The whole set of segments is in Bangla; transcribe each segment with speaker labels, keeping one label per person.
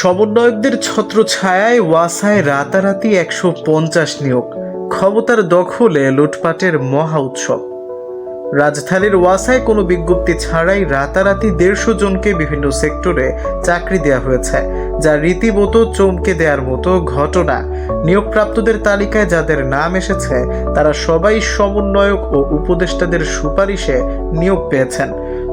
Speaker 1: সমন্বয়কদের ছত্রছায়ায় ওয়াসায় রাতারাতি একশো পঞ্চাশ নিয়োগ, ক্ষমতার দখলে লুটপাটের মহা উৎসব। রাজধানীর ওয়াসায় কোনো বিজ্ঞপ্তি ছাড়াই রাতারাতি দেড়শো জনকে বিভিন্ন সেক্টরে চাকরি দেওয়া হয়েছে, যা রীতিমতো চমকে দেওয়ার মতো ঘটনা। নিয়োগপ্রাপ্তদের তালিকায় যাদের নাম এসেছে, তারা সবাই সমন্বয়ক ও উপদেষ্টাদের সুপারিশে নিয়োগ পেয়েছেন।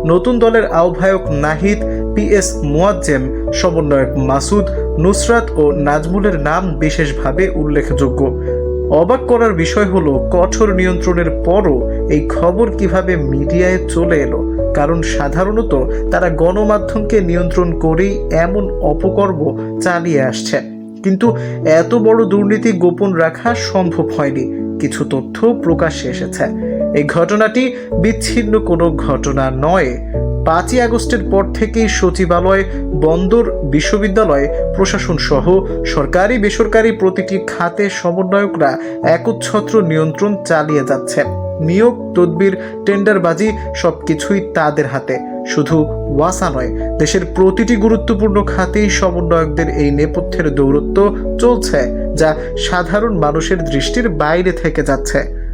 Speaker 1: নতুন দলের আহ্বায়ক নাহিদ, পিএস মুয়াজ্জেম, সমন্বয়ক মাসুদ, নুসরাত ও নাজমুলের নাম বিশেষভাবে উল্লেখযোগ্য। অবাক করার বিষয় হলো, কঠোর নিয়ন্ত্রণের পরও এই খবর কীভাবে মিডিয়ায় চলে এলো? কারণ সাধারণত তারা গণমাধ্যমকে নিয়ন্ত্রণ করেই এমন অপকর্ম চালিয়ে আসছে। কিন্তু এত বড় দুর্নীতি গোপন রাখা সম্ভব হয়নি। কিছু তথ্য প্রকাশ্যে এসেছে। এই ঘটনাটি বিচ্ছিন্ন কোনো ঘটনা নয়। পাঁচই আগস্টের পর থেকেই সচিবালয়, বন্দর, বিশ্ববিদ্যালয়, প্রশাসন সহ সরকারি বেসরকারি প্রতিটি খাতে সমন্বয়করা একচ্ছত্র নিয়ন্ত্রণ চালিয়ে যাচ্ছে। নিয়োগ, তদবির, টেন্ডারবাজি সবকিছুই তাদের হাতে। শুধু ওয়াসা নয়, দেশের প্রতিটি গুরুত্বপূর্ণ খাতেই সমন্বয়কদের এই নেপথ্যের দৌরত্ব চলছে, যা সাধারণ মানুষের দৃষ্টির বাইরে থেকে যাচ্ছে।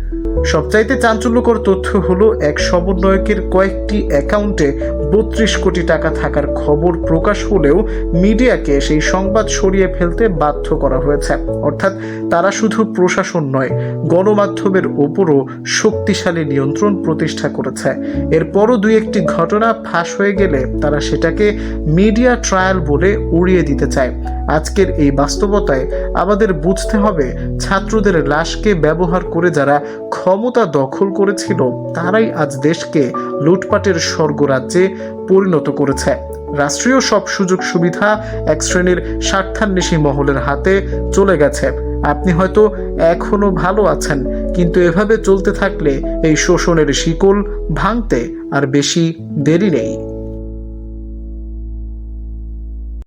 Speaker 1: সবচাইতে চাঞ্চল্যকর তথ্য হলো এক সমন্বয়কের কয়েকটি অ্যাকাউন্টে বত্রিশ কোটি টাকা থাকার খবর প্রকাশ হলেও মিডিয়াকে সেই সংবাদ সরিয়ে ফেলতে বাধ্য করা হয়েছে। অর্থাৎ তারা শুধু প্রশাসন নয়, গণমাধ্যমের ওপরও শক্তিশালী নিয়ন্ত্রণ প্রতিষ্ঠা করেছে। এরপরও দুই একটি ঘটনা ফাঁস হয়ে গেলে তারা সেটাকে মিডিয়া ট্রায়াল বলে উড়িয়ে দিতে চায়। আজকের এই বাস্তবতায় আমাদের বুঝতে হবে ছাত্রদের লাশকে ব্যবহার করে যারা ক্ষমতা দখল করেছিল, তারাই আজ দেশকে লুটপাটের স্বর্গরাজ্যে পরিণত করেছে। রাষ্ট্রীয় সব সুযোগ সুবিধা এক শ্রেণির স্বার্থান্বেষী মহলের হাতে চলে গেছে। আপনি হয়তো এখনও ভালো আছেন, কিন্তু এভাবে চলতে থাকলে এই শোষণের শিকল ভাঙতে আর বেশি দেরি নেই।